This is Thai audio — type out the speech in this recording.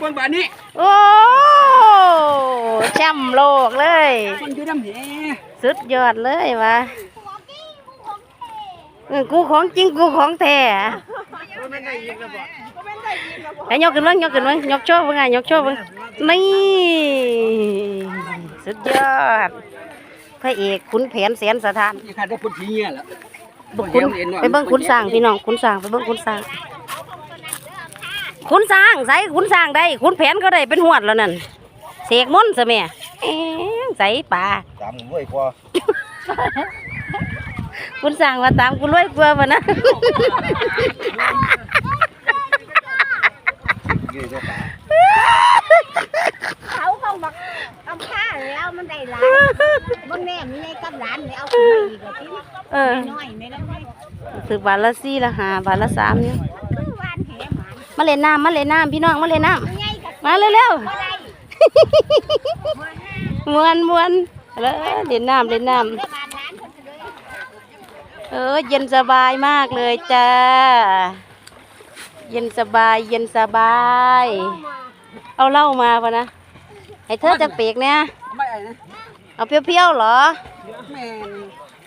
เบิ่งบานนี้โอ้แชมป์โลกเลยมันอยู่น้ำแหสุดยอดเลยวะเออกูของจริงกูของแท้ไอ้ยกขึ้นเบิ่งยกขึ้นเบิ่งยกโชว์เบิ่งไงยกโชว์เบิ่งนี่สุดยอดพระเอกขุนแผนแสนสถานยี่ขาดได้พุ่นทีเงี้ยล่ะบุกขุนไปเบิ่งขุนสร้างพี่น้องขุนสร้างไปเบิ่งขุนสร้าง ขุนสร้างใส่ขุนสร้างได้ขุนแผนก็ได้เป็นหวดแล้วนั่นเสกมนต์ซะแม่เอ๊ะใส่ป่าตามรวยกว่าคุณสั่งว่าตามกูรวยกว่าบ่นะเยอะกว่าตาเขาเขาบอกเอาค่าแล้วมันได้หลานบนแม่มีในกับหลานเลยเอาขึ้นมาอีกเหรอพี่เออน้อยไม่ได้ไม่ถือบาทละสี่ละห้าบาทละสามเนี่ยคือวานแหห มันมาเล่นน้ำมาเล่นน้ำพี่น้องมาเล่นน้ใหญ่กับำมาเร็วบ่ได้ๆมวนมวนแล้วเล่นน้ำเล่นน้แต่บานหลานคนเลยำเออเย็นสบายมากเลยจ้าเย็นสบายเย็นสบาย เอาเหล้ามาปะนะให้เธอจักเปีกเนี่ยไม่ไอ้นะเอาเปรี้ยวๆเหรอแม่น